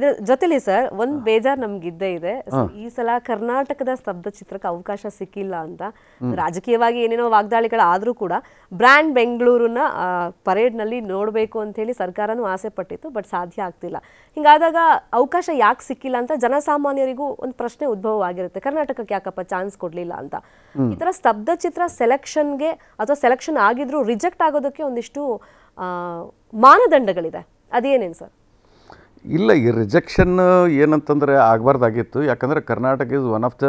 ಇದ್ರ ಜೊತೆಲಿ ಸರ್ ಒಂದ್ ಬೇಜಾರ್ ನಮ್ಗೆ ಇದ್ದೇ ಇದೆ. ಈ ಸಲ ಕರ್ನಾಟಕದ ಸ್ತಬ್ಧ ಚಿತ್ರಕ್ಕೆ ಅವಕಾಶ ಸಿಕ್ಕಿಲ್ಲ ಅಂತ. ರಾಜಕೀಯವಾಗಿ ಏನೇನೋ ವಾಗ್ದಾಳಿಗಳಾದ್ರೂ ಕೂಡ ಬ್ರ್ಯಾಂಡ್ ಬೆಂಗಳೂರನ್ನ ಪರೇಡ್ನಲ್ಲಿ ನೋಡ್ಬೇಕು ಅಂತ ಹೇಳಿ ಸರ್ಕಾರನೂ ಆಸೆ ಪಟ್ಟಿತ್ತು ಬಟ್ ಸಾಧ್ಯ ಆಗ್ತಿಲ್ಲ. ಹಿಂಗಾದಾಗ ಅವಕಾಶ ಯಾಕೆ ಸಿಕ್ಕಿಲ್ಲ ಅಂತ ಜನಸಾಮಾನ್ಯರಿಗೂ ಒಂದು ಪ್ರಶ್ನೆ ಉದ್ಭವ ಆಗಿರುತ್ತೆ ಕರ್ನಾಟಕಕ್ಕೆ ಯಾಕಪ್ಪ ಚಾನ್ಸ್ ಕೊಡ್ಲಿಲ್ಲ ಅಂತ. ಈ ತರ ಸ್ತಬ್ಧ ಚಿತ್ರ ಸೆಲೆಕ್ಷನ್ಗೆ ಅಥವಾ ಸೆಲೆಕ್ಷನ್ ಆಗಿದ್ರು ರಿಜೆಕ್ಟ್ ಆಗೋದಕ್ಕೆ ಒಂದಿಷ್ಟು ಮಾನದಂಡಗಳಿದೆ. ಅದೇನೇನು ಸರ್? ಇಲ್ಲ, ಈ ರಿಜೆಕ್ಷನ್ ಏನಂತಂದರೆ ಆಗಬಾರ್ದಾಗಿತ್ತು. ಯಾಕಂದರೆ Karnataka is one of the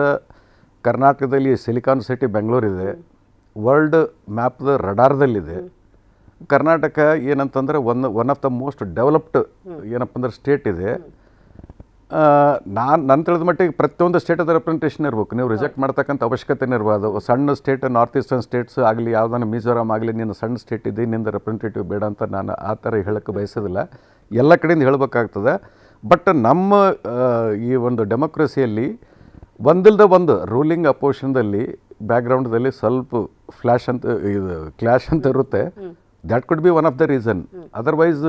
ಕರ್ನಾಟಕದಲ್ಲಿ ಸಿಲಿಕಾನ್ ಸಿಟಿ ಬೆಂಗಳೂರಿದೆ ವರ್ಲ್ಡ್ ಮ್ಯಾಪ್ದ ರಡಾರ್ದಲ್ಲಿದೆ. ಕರ್ನಾಟಕ ಏನಂತಂದರೆ one one of the most developed ಏನಪ್ಪ ಅಂದ್ರೆ ಸ್ಟೇಟ್ ಇದೆ ನಾನು ನನ್ನ ತಿಳಿದ ಮಟ್ಟಿಗೆ ಪ್ರತಿಯೊಂದು ಸ್ಟೇಟದ ರೆಪ್ರೆಸೆಂಟೇಷನ್ ಇರಬೇಕು. ನೀವು ರಿಜೆಕ್ಟ್ ಮಾಡ್ತಕ್ಕಂಥ ಅವಶ್ಯಕತೆನೇ ಇರಬಾರ್ದು. ಸಣ್ಣ ಸ್ಟೇಟ್ ನಾರ್ತ್ ಈಸ್ಟರ್ನ್ ಸ್ಟೇಟ್ಸ್ ಆಗಲಿ, ಯಾವುದಾನ ಮಿಜೋರಾಮ್ ಆಗಲಿ, ನಿನ್ನ ಸಣ್ಣ ಸ್ಟೇಟ್ ಇದೆ, ನಿಂದ ರೆಪ್ರೆಸೆಂಟೇಟಿವ್ ಬೇಡ ಅಂತ ನಾನು ಆ ಥರ ಹೇಳೋಕ್ಕೆ ಬಯಸೋದಿಲ್ಲ. ಎಲ್ಲ ಕಡೆಯಿಂದ ಹೇಳಬೇಕಾಗ್ತದೆ. ಬಟ್ ನಮ್ಮ ಈ ಒಂದು ಡೆಮೋಕ್ರಸಿಯಲ್ಲಿ ಒಂದಿಲ್ಲದ ಒಂದು ರೂಲಿಂಗ್ ಅಪೋಷನ್ದಲ್ಲಿ ಬ್ಯಾಕ್ಗ್ರೌಂಡ್ದಲ್ಲಿ ಸ್ವಲ್ಪ ಫ್ಲ್ಯಾಶ್ ಅಂತ ಇದು ಕ್ಲ್ಯಾಶ್ ಅಂತ ಇರುತ್ತೆ. That could be one of the reason otherwise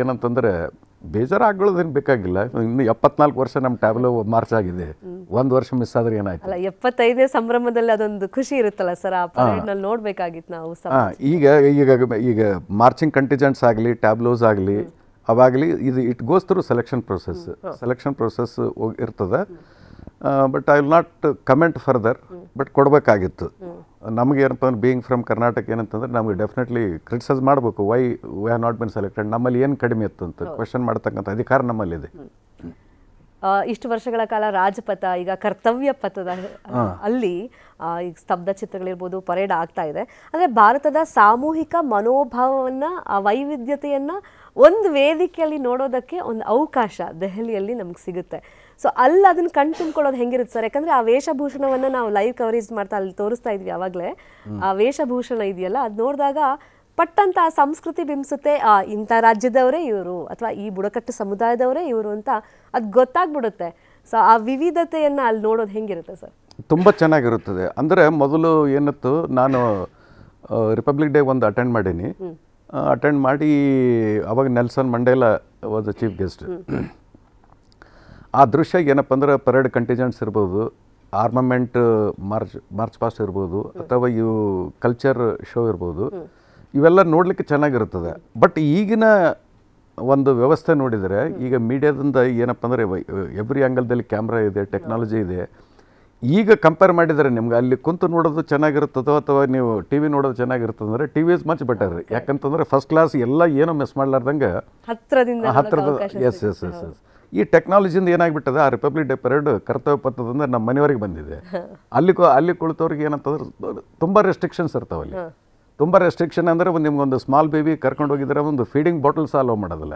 ಏನಂತಂದರೆ ಬೇಜಾರಾಗ್ಕೊಳ್ಳೋದೇನು ಬೇಕಾಗಿಲ್ಲ. ಇನ್ನು ಎಪ್ಪತ್ನಾಲ್ಕು ವರ್ಷ ನಮ್ಮ ಟ್ಯಾಬ್ಲೋ ಮಾರ್ಚ್ ಆಗಿದೆ. ಒಂದು ವರ್ಷ ಮಿಸ್ ಆದ್ರೆ ಏನಾಯ್ತು? ಅಲ್ಲ ಎಪ್ಪತ್ತೈದನೇ ಸಂಭ್ರಮದಲ್ಲಿ ಅದೊಂದು ಖುಷಿ ಇರುತ್ತಲ್ಲ ಸರ್? ಆ ನೋಡ್ಬೇಕಾಗಿತ್ತು ನಾವು ಹಾಂ ಈಗ ಈಗ ಈಗ ಮಾರ್ಚಿಂಗ್ ಕಂಟಿಜೆಂಟ್ಸ್ ಆಗಲಿ ಟ್ಯಾಬ್ಲೋಸ್ ಆಗಲಿ ಅವಾಗಲಿ ಇದು it goes through selection process selection process ಇರ್ತದೆ. But I will not comment further but ಕೊಡಬೇಕಾಗಿತ್ತು. ನಮಗೆ ಏನಪ್ಪ ಅಂದ್ರೆ ಬೀಯಿಂಗ್ ಫ್ರಮ್ ಕರ್ನಾಟಕ ಏನಂತಂದ್ರೆ ನಮಗೆ ಡೆಫಿನೆಟ್ಲಿ ಕ್ರಿಟಿಸೈಸ್ ಮಾಡಬೇಕು. Why we have not been selected ನಮ್ಮಲ್ಲಿ ಏನು ಕಡಿಮೆ ಇತ್ತು ಅಂತ ಕ್ವಶನ್ ಮಾಡ್ತಕ್ಕಂಥ ಅಧಿಕಾರ ನಮ್ಮಲ್ಲಿದೆ. ಇಷ್ಟು ವರ್ಷಗಳ ಕಾಲ ರಾಜಪಥ ಈಗ ಕರ್ತವ್ಯ ಪಥದ ಅಲ್ಲಿ ಈಗ ಸ್ತಬ್ಧ ಚಿತ್ರಗಳಿರ್ಬೋದು ಪರೇಡ್ ಆಗ್ತಾ ಇದೆ. ಅಂದರೆ ಭಾರತದ ಸಾಮೂಹಿಕ ಮನೋಭಾವವನ್ನು ಆ ವೈವಿಧ್ಯತೆಯನ್ನು ಒಂದು ವೇದಿಕೆಯಲ್ಲಿ ನೋಡೋದಕ್ಕೆ ಒಂದು ಅವಕಾಶ ದೆಹಲಿಯಲ್ಲಿ ನಮ್ಗೆ ಸಿಗುತ್ತೆ. ಸೊ ಅಲ್ಲಿ ಅದನ್ನ ಕಣ್ ತುಂಬ್ಕೊಳ್ಳೋದು ಹೆಂಗಿರುತ್ತೆ ಸರ್? ಯಾಕಂದ್ರೆ ಆ ವೇಷಭೂಷಣವನ್ನ ನಾವು ಲೈವ್ ಕವರೇಜ್ ಮಾಡ್ತಾ ಅಲ್ಲಿ ತೋರಿಸ್ತಾ ಇದ್ವಿ ಅವಾಗಲೇ. ಆ ವೇಷಭೂಷಣ ಇದೆಯಲ್ಲ ಅದು ನೋಡಿದಾಗ ಪಟ್ಟಂತ ಆ ಸಂಸ್ಕೃತಿ ಬಿಂಬಿಸುತ್ತೆ. ಆ ಇಂಥ ರಾಜ್ಯದವರೇ ಇವರು ಅಥವಾ ಈ ಬುಡಕಟ್ಟು ಸಮುದಾಯದವರೇ ಇವರು ಅಂತ ಅದು ಗೊತ್ತಾಗ್ಬಿಡುತ್ತೆ. ಸೊ ಆ ವಿವಿಧತೆಯನ್ನ ಅಲ್ಲಿ ನೋಡೋದು ಹೆಂಗಿರುತ್ತೆ ಸರ್? ತುಂಬ ಚೆನ್ನಾಗಿರುತ್ತದೆ. ಅಂದರೆ ಮೊದಲು ಏನಿತ್ತು ನಾನು ರಿಪಬ್ಲಿಕ್ ಡೇ ಒಂದು ಅಟೆಂಡ್ ಮಾಡೀನಿ. ಅಟೆಂಡ್ ಮಾಡಿ ಅವಾಗ Nelson Mandela was a chief guest ಆ ದೃಶ್ಯ ಏನಪ್ಪ ಅಂದ್ರೆ ಪರೇಡ್ ಕಂಟಿಜೆಂಟ್ಸ್ ಇರ್ಬೋದು ಆರ್ಮಮೆಂಟ್ ಮಾರ್ಚ್ ಮಾರ್ಚ್ ಪಾಸ್ಟ್ ಇರ್ಬೋದು ಅಥವಾ ಇವು ಕಲ್ಚರ್ ಶೋ ಇರ್ಬೋದು ಇವೆಲ್ಲ ನೋಡಲಿಕ್ಕೆ ಚೆನ್ನಾಗಿರ್ತದೆ ಬಟ್ ಈಗಿನ ಒಂದು ವ್ಯವಸ್ಥೆ ನೋಡಿದರೆ ಈಗ ಮೀಡಿಯಾದಿಂದ ಏನಪ್ಪ ಅಂದರೆ ಎವ್ರಿ ಆ್ಯಂಗಲ್ದಲ್ಲಿ ಕ್ಯಾಮ್ರಾ ಇದೆ ಟೆಕ್ನಾಲಜಿ ಇದೆ ಈಗ ಕಂಪೇರ್ ಮಾಡಿದರೆ ನಿಮ್ಗೆ ಅಲ್ಲಿ ಕುಂತು ನೋಡೋದು ಚೆನ್ನಾಗಿರುತ್ತದೋ ಅಥವಾ ನೀವು ಟಿ ವಿ ನೋಡೋದು ಚೆನ್ನಾಗಿರ್ತದೆ ಅಂದರೆ T V is much better ಯಾಕಂತಂದ್ರೆ ಫಸ್ಟ್ ಕ್ಲಾಸ್ ಎಲ್ಲ ಏನೂ ಮಿಸ್ ಮಾಡ್ಲಾರ್ದಂಗೆ ಹತ್ತಿರದ ಎಸ್ ಎಸ್ ಎಸ್ ಎಸ್ ಈ ಟೆಕ್ನಾಲಜಿಯಿಂದ ಏನಾಗ್ಬಿಟ್ಟದೆ? ಆ ರಿಪಬ್ಲಿಕ್ ಡೇ ಪರೇಡ್ ಕರ್ತವ್ಯ ಪತ್ರದಿಂದ ನಮ್ಮ ಮನೆಯವರಿಗೆ ಬಂದಿದೆ. ಅಲ್ಲಿ ಕು- ಅಲ್ಲಿ ಕುಳಿತವ್ರಿಗೆ ಏನಂತಂದ್ರೆ ತುಂಬ ರೆಸ್ಟ್ರಿಕ್ಷನ್ಸ್ ಇರ್ತಾವೆ ಅಲ್ಲಿ. ತುಂಬ ರೆಸ್ಟ್ರಿಕ್ಷನ್ ಅಂದರೆ ಒಂದು ನಿಮ್ಗೊಂದು ಸ್ಮಾಲ್ ಬೇಬಿ ಕರ್ಕೊಂಡು ಹೋಗಿದ್ರೆ ಒಂದು ಫೀಡಿಂಗ್ ಬಾಟಲ್ಸ್ ಅಲೋ ಮಾಡೋದಿಲ್ಲ.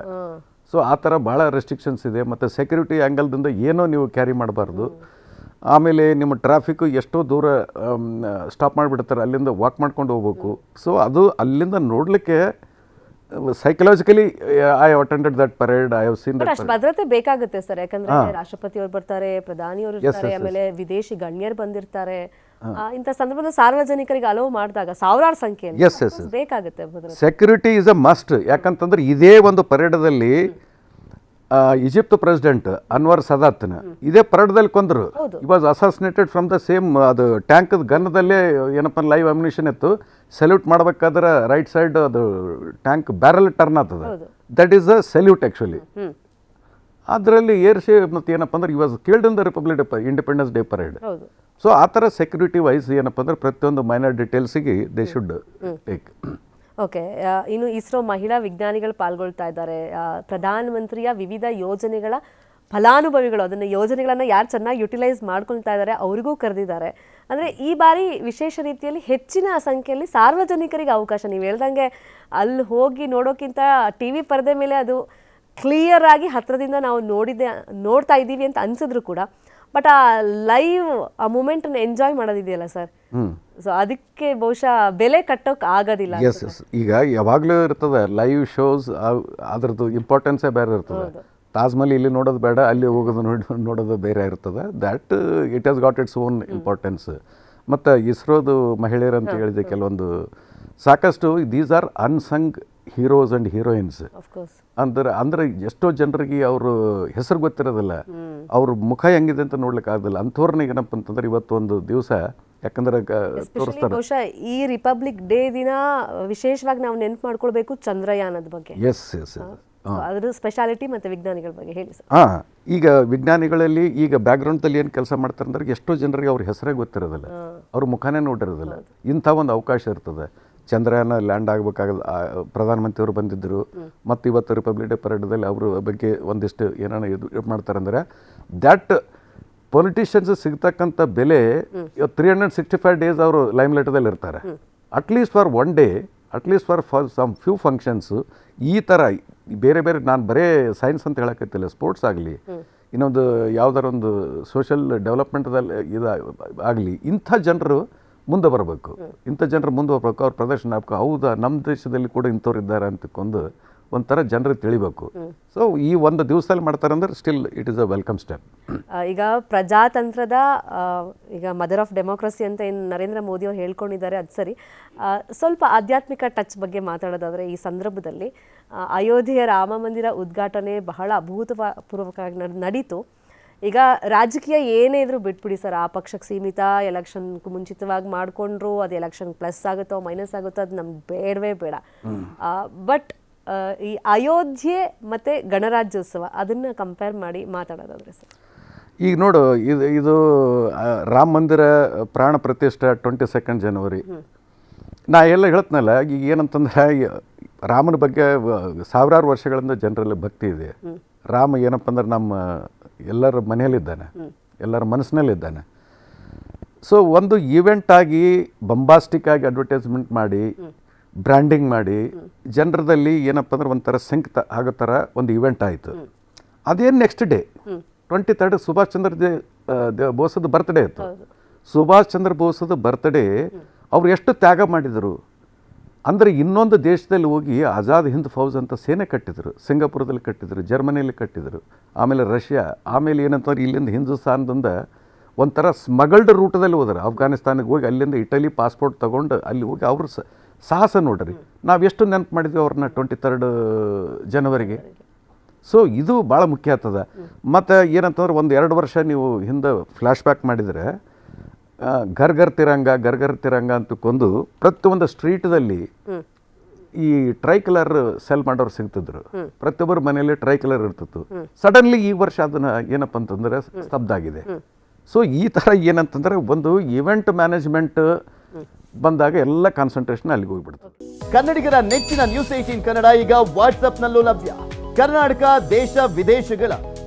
ಸೊ ಆ ಥರ ಭಾಳ ರೆಸ್ಟ್ರಿಕ್ಷನ್ಸ್ ಇದೆ. ಮತ್ತು ಸೆಕ್ಯೂರಿಟಿ ಆ್ಯಂಗಲ್ದಿಂದ ಏನೋ ನೀವು ಕ್ಯಾರಿ ಮಾಡಬಾರ್ದು. ಆಮೇಲೆ ನಿಮ್ಮ ಟ್ರಾಫಿಕ್ಕು ಎಷ್ಟೋ ದೂರ ಸ್ಟಾಪ್ ಮಾಡಿಬಿಡ್ತಾರೆ. ಅಲ್ಲಿಂದ ವಾಕ್ ಮಾಡ್ಕೊಂಡು ಹೋಗ್ಬೇಕು. ಸೊ ಅದು ಅಲ್ಲಿಂದ ನೋಡಲಿಕ್ಕೆ psychologically I attended that parade I have seen that ಅಷ್ಟು ಭದ್ರತೆ ಬೇಕಾಗುತ್ತೆ ಸರ್. ಯಾಕಂದ್ರೆ ರಾಷ್ಟ್ರಪತಿ ಅವರು ಬರ್ತಾರೆ ಪ್ರಧಾನಿ ಅವರು ಇರ್ತಾರೆ ಆಮೇಲೆ ವಿದೇಶಿ ಗಣ್ಯರು ಬಂದಿರ್ತಾರೆ. ಇಂಥ ಸಂದರ್ಭದಲ್ಲಿ ಸಾರ್ವಜನಿಕರಿಗೆ ಅಲೋ ಮಾಡಿದಾಗ ಸಾವಿರಾರು ಸಂಖ್ಯೆಯಲ್ಲಿ ಎಸ್ ಬೇಕಾಗುತ್ತೆ ಸೆಕ್ಯೂರಿಟಿ ಇಸ್ ಅ ಮಸ್ಟ್ ಯಾಕಂತಂದ್ರೆ ಇದೇ ಒಂದು ಪರೇಡದಲ್ಲಿ ಈಜಿಪ್ಟ್ ಪ್ರೆಸಿಡೆಂಟ್ ಅನ್ವರ್ ಸದಾತ್ನ ಇದೇ ಪರಡದಲ್ಲಿ ಕೊಂದರು. He was assassinated from the same ಅದು ಟ್ಯಾಂಕ್ ಗನ್ನದಲ್ಲೇ ಏನಪ್ಪ ಲೈವ್ ಅಮ್ಯುನೇಷನ್ ಇತ್ತು. ಸೆಲ್ಯೂಟ್ ಮಾಡ್ಬೇಕಾದ್ರೆ ರೈಟ್ ಸೈಡ್ ಅದು ಟ್ಯಾಂಕ್ ಬ್ಯಾರಲ್ ಟರ್ನ್ ಆತದ that is a salute actually ಅದರಲ್ಲಿ ಏರ್ಸಿ ಮತ್ತು ಏನಪ್ಪ ಅಂದ್ರೆ he was killed in the republic day independence day parade so ಆ ಥರ ಸೆಕ್ಯೂರಿಟಿ ವೈಸ್ ಏನಪ್ಪ ಅಂದ್ರೆ ಪ್ರತಿಯೊಂದು ಮೈನರ್ ಡೀಟೇಲ್ಸಿಗೆ ದೇ ಶುಡ್ ಟೇಕ್ ಓಕೆ ಇನ್ನು ಇಸ್ರೋ ಮಹಿಳಾ ವಿಜ್ಞಾನಿಗಳು ಪಾಲ್ಗೊಳ್ತಾ ಇದ್ದಾರೆ. ಪ್ರಧಾನಮಂತ್ರಿಯ ವಿವಿಧ ಯೋಜನೆಗಳ ಫಲಾನುಭವಿಗಳು, ಅದನ್ನು ಯೋಜನೆಗಳನ್ನು ಯಾರು ಚೆನ್ನಾಗಿ ಯುಟಿಲೈಸ್ ಮಾಡ್ಕೊಳ್ತಾ ಇದ್ದಾರೆ, ಅವರಿಗೂ ಕರೆದಿದ್ದಾರೆ. ಅಂದರೆ ಈ ಬಾರಿ ವಿಶೇಷ ರೀತಿಯಲ್ಲಿ ಹೆಚ್ಚಿನ ಸಂಖ್ಯೆಯಲ್ಲಿ ಸಾರ್ವಜನಿಕರಿಗೆ ಅವಕಾಶ. ನೀವು ಹೇಳ್ದಂಗೆ ಅಲ್ಲಿ ಹೋಗಿ ನೋಡೋಕ್ಕಿಂತ ಟಿ ವಿ ಪರದೆ ಮೇಲೆ ಅದು ಕ್ಲಿಯರ್ ಆಗಿ ಹತ್ರದಿಂದ ನಾವು ನೋಡಿದ್ದೆ ನೋಡ್ತಾ ಇದ್ದೀವಿ ಅಂತ ಅನ್ಸಿದ್ರು ಕೂಡ. ಬಟ್ ಆ ಲೈವ್ ಆ ಮೂಮೆಂಟನ್ನು ಎಂಜಾಯ್ ಮಾಡೋದಿದೆಯಲ್ಲ ಸರ್ ಸೊ ಅದಕ್ಕೆ ಬಹುಶಃ ಬೆಲೆ ಕಟ್ಟೋಕೆ ಆಗೋದಿಲ್ಲ ಎಸ್ ಎಸ್ ಈಗ ಯಾವಾಗಲೂ ಇರ್ತದೆ ಲೈವ್ ಶೋಸ್ ಅದ್ರದ್ದು ಇಂಪಾರ್ಟೆನ್ಸೇ ಬೇರೆ ಇರ್ತದೆ. ತಾಜ್ ಮಹಲ್ ಇಲ್ಲಿ ನೋಡೋದು ಬೇಡ ಅಲ್ಲಿ ಹೋಗೋದು ನೋಡಿ ನೋಡೋದು ಬೇರೆ ಇರ್ತದೆ. That it has got its own importance ಮತ್ತು ಇಸ್ರೋದು ಮಹಿಳೆಯರು ಅಂತ ಹೇಳಿದೆ ಕೆಲವೊಂದು ಸಾಕಷ್ಟು these are unsung heroes and heroines ಅಂದ್ರೆ ಅಂದ್ರೆ ಎಷ್ಟೋ ಜನರಿಗೆ ಅವರು ಹೆಸರು ಗೊತ್ತಿರೋದಿಲ್ಲ. ಅವ್ರ ಮುಖ ಹೆಂಗಿದೆ ಅಂತ ನೋಡ್ಲಿಕ್ಕೆ ಆಗದಿಲ್ಲ. ಅಂಥವ್ರನ್ನ ಏನಪ್ಪ ಅಂತಂದ್ರೆ ಇವತ್ತು ಒಂದು ದಿವಸ ಯಾಕಂದ್ರೆ ತೋರಿಸ್ತಾರೆ. ಬಹುಶಃ ಈ ರಿಪಬ್ಲಿಕ್ ಡೇ ದಿನ ವಿಶೇಷವಾಗಿ ನಾವು ನೆನಪು ಮಾಡ್ಕೊಳ್ಬೇಕು ಚಂದ್ರಯಾನದ ಬಗ್ಗೆ. ಎಸ್ ಎಸ್ ಅದರ ಅದ್ರ ಸ್ಪೆಷಾಲಿಟಿ ಮತ್ತೆ ವಿಜ್ಞಾನಿಗಳ ಬಗ್ಗೆ ಹೇಳಿ ಸರ್. ಹಾಂ. ಈಗ ವಿಜ್ಞಾನಿಗಳಲ್ಲಿ ಈಗ ಬ್ಯಾಕ್ಗ್ರೌಂಡ್ದಲ್ಲಿ ಏನು ಕೆಲಸ ಮಾಡ್ತಾರೆ ಅಂದ್ರೆ ಎಷ್ಟೋ ಜನರಿಗೆ ಅವ್ರ ಹೆಸರೇ ಗೊತ್ತಿರೋದಿಲ್ಲ. ಅವ್ರ ಮುಖನೇ ನೋಡಿರೋದಿಲ್ಲ. ಇಂಥ ಒಂದು ಅವಕಾಶ ಇರ್ತದೆ. ಚಂದ್ರಯಾನ ಲ್ಯಾಂಡ್ ಆಗಬೇಕಾಗಲ್ಲ ಪ್ರಧಾನಮಂತ್ರಿಯವರು ಬಂದಿದ್ದರು. ಮತ್ತು ಇವತ್ತು ರಿಪಬ್ಲಿಕ್ ಡೇ ಪರೇಡ್ದಲ್ಲಿ ಅವ್ರ ಬಗ್ಗೆ ಒಂದಿಷ್ಟು ಏನಾನ ಇದು ಇದು ಮಾಡ್ತಾರೆ ಅಂದರೆ ದ್ಯಾಟ್ ಪೊಲಿಟಿಷಿಯನ್ಸ್ ಸಿಗ್ತಕ್ಕಂಥ ಬೆಲೆ three hundred sixty five days ಅವರು ಲೈಮ್ ಲೈಟದಲ್ಲಿ ಇರ್ತಾರೆ. At least for one day at least for for some few functions ಈ ಥರ ಬೇರೆ ಬೇರೆ ನಾನು ಬರೇ ಸೈನ್ಸ್ ಅಂತ ಹೇಳಕತ್ತಿಲ್ಲ ಸ್ಪೋರ್ಟ್ಸ್ ಆಗಲಿ ಇನ್ನೊಂದು ಯಾವ್ದಾರ ಒಂದು ಸೋಷಿಯಲ್ ಡೆವಲಪ್ಮೆಂಟ್ದಲ್ಲಿ ಇದು ಆಗಲಿ ಇಂಥ ಜನರು ಮುಂದೆ ಬರಬೇಕು. ಇಂಥ ಜನರು ಮುಂದೆ ಬರಬೇಕು ಅವ್ರ ಪ್ರದರ್ಶನ ಆಗ್ಬೇಕು. ಹೌದಾ? ನಮ್ಮ ದೇಶದಲ್ಲಿ ಕೂಡ ಇಂಥವ್ರು ಇದ್ದಾರೆ ಅಂತಕೊಂಡು ಒಂಥರ ಜನರಿಗೆ ತಿಳಿಬೇಕು. ಸೊ ಈ ಒಂದು ದಿವಸದಲ್ಲಿ ಮಾಡ್ತಾರೆ ಅಂದ್ರೆ still it is a welcome step ಈಗ ಪ್ರಜಾತಂತ್ರದ ಈಗ ಮದರ್ ಆಫ್ ಡೆಮೋಕ್ರಸಿ ಅಂತ ಏನು ನರೇಂದ್ರ ಮೋದಿ ಅವರು ಹೇಳ್ಕೊಂಡಿದ್ದಾರೆ ಅದು ಸರಿ. ಸ್ವಲ್ಪ ಆಧ್ಯಾತ್ಮಿಕ ಟಚ್ ಬಗ್ಗೆ ಮಾತಾಡೋದಾದರೆ ಈ ಸಂದರ್ಭದಲ್ಲಿ ಅಯೋಧ್ಯೆಯ ರಾಮ ಮಂದಿರ ಉದ್ಘಾಟನೆ ಬಹಳ ಅಭೂತಪೂರ್ವಕವಾಗಿ ನಡ್- ನಡೀತು. ಈಗ ರಾಜಕೀಯ ಏನೇ ಇದ್ರೂ ಬಿಟ್ಬಿಡಿ ಸರ್. ಆ ಪಕ್ಷಕ್ಕೆ ಸೀಮಿತ ಎಲೆಕ್ಷನ್ ಮುಂಚಿತವಾಗಿ ಮಾಡಿಕೊಂಡ್ರು ಅದು ಎಲೆಕ್ಷನ್ ಪ್ಲಸ್ ಆಗುತ್ತೋ ಮೈನಸ್ ಆಗುತ್ತೋ ಅದು ನಮ್ಗೆ ಬೇಡವೇ ಬೇಡ. ಬಟ್ ಈ ಅಯೋಧ್ಯೆ ಮತ್ತು ಗಣರಾಜ್ಯೋತ್ಸವ ಅದನ್ನು ಕಂಪೇರ್ ಮಾಡಿ ಮಾತಾಡೋದಾದ್ರೆ ಸರ್. ಈಗ ನೋಡು ಇದು ಇದು ರಾಮ ಮಂದಿರ ಪ್ರಾಣ ಪ್ರತಿಷ್ಠೆ ಟ್ವೆಂಟಿ ಸೆಕೆಂಡ್ ಜನವರಿ ನಾ ಎಲ್ಲ ಹೇಳ್ತನಲ್ಲ ಈಗ ಏನಂತಂದ್ರೆ ರಾಮನ ಬಗ್ಗೆ ಸಾವಿರಾರು ವರ್ಷಗಳಿಂದ ಜನರಲ್ಲಿ ಭಕ್ತಿ ಇದೆ. ರಾಮ ಏನಪ್ಪ ಅಂದ್ರೆ ನಮ್ಮ ಎಲ್ಲರ ಮನೆಯಲ್ಲಿದ್ದಾನೆ. ಎಲ್ಲರ ಮನಸ್ಸಿನಲ್ಲಿದ್ದಾನೆ. ಸೊ ಒಂದು ಈವೆಂಟ್ ಆಗಿ ಬಂಬಾಸ್ಟಿಕ್ ಆಗಿ ಅಡ್ವರ್ಟೈಸ್ಮೆಂಟ್ ಮಾಡಿ ಬ್ರ್ಯಾಂಡಿಂಗ್ ಮಾಡಿ ಜನರದಲ್ಲಿ ಏನಪ್ಪ ಅಂದ್ರೆ ಒಂಥರ ಸಿಂಕ್ ತ ಆಗೋ ಥರ ಒಂದು ಇವೆಂಟ್ ಆಯಿತು. ಅದೇನು next day twenty third Subhash Chandra they- ಬೋಸದ ಬರ್ತ್ಡೇ ಇತ್ತು. ಸುಭಾಷ್ ಚಂದ್ರ ಬೋಸದ ಬರ್ತ್ಡೇ ಅವ್ರು ಎಷ್ಟು ತ್ಯಾಗ ಮಾಡಿದರು? ಅಂದರೆ ಇನ್ನೊಂದು ದೇಶದಲ್ಲಿ ಹೋಗಿ ಆಜಾದ್ ಹಿಂದ್ ಫೌಜ್ ಅಂತ ಸೇನೆ ಕಟ್ಟಿದ್ರು, ಸಿಂಗಾಪುರದಲ್ಲಿ ಕಟ್ಟಿದ್ರು, ಜರ್ಮನಿಯಲ್ಲಿ ಕಟ್ಟಿದ್ರು, ಆಮೇಲೆ ರಷ್ಯಾ, ಆಮೇಲೆ ಏನಂತಾರೆ ಇಲ್ಲಿಂದ ಹಿಂದೂಸ್ತಾನದಿಂದ ಒಂಥರ ಸ್ಮಗಲ್ಡ್ ರೂಟದಲ್ಲಿ ಹೋದರು. ಅಫ್ಘಾನಿಸ್ತಾನಿಗೆ ಹೋಗಿ ಅಲ್ಲಿಂದ ಇಟಲಿ ಪಾಸ್ಪೋರ್ಟ್ ತೊಗೊಂಡು ಅಲ್ಲಿ ಹೋಗಿ ಅವರು ಸಾಹಸ ನೋಡ್ರಿ. ನಾವು ಎಷ್ಟು ನೆನಪು ಮಾಡಿದ್ವಿ ಅವ್ರನ್ನ ಟ್ವೆಂಟಿ ತರ್ಡ್ ಜನವರಿಗೆ? ಸೊ ಇದು ಭಾಳ ಮುಖ್ಯ ಆಗ್ತದೆ. ಮತ್ತು ಏನಂತಂದ್ರೆ ಒಂದು ಎರಡು ವರ್ಷ ನೀವು ಹಿಂದೆ ಫ್ಲ್ಯಾಶ್ ಬ್ಯಾಕ್ ಮಾಡಿದರೆ ಘರ್ ಘರ್ ತಿರಂಗ ಘರ್ ಘರ್ ತಿರಂಗ ಅಂತ ಕೊಂದು ಪ್ರತಿಯೊಂದು ಸ್ಟ್ರೀಟ್ದಲ್ಲಿ ಈ ಟ್ರೈ ಕಲರ್ ಸೆಲ್ ಮಾಡೋರು ಸಿಗ್ತಿದ್ರು. ಪ್ರತಿಯೊಬ್ಬರ ಮನೆಯಲ್ಲಿ ಟ್ರೈ ಕಲರ್ ಇರ್ತಿತ್ತು ಸಡನ್ಲಿ ಈ ವರ್ಷ ಅದನ್ನ ಏನಪ್ಪ ಅಂತಂದ್ರೆ ಸ್ತಬ್ಧ ಆಗಿದೆ. ಸೊ ಈ ಥರ ಏನಂತಂದ್ರೆ ಒಂದು ಇವೆಂಟ್ ಮ್ಯಾನೇಜ್ಮೆಂಟ್ ಬಂದಾಗ ಎಲ್ಲ ಕಾನ್ಸಂಟ್ರೇಷನ್ ಅಲ್ಲಿಗೆ ಹೋಗ್ಬಿಡ್ತು. ಕನ್ನಡಿಗರ ನೆಚ್ಚಿನ ನ್ಯೂಸ್ ಏಟೀನ್ ಕನ್ನಡ ಈಗ ವಾಟ್ಸ್ಆಪ್ನಲ್ಲೂ ಲಭ್ಯ. ಕರ್ನಾಟಕ ದೇಶ ವಿದೇಶಗಳ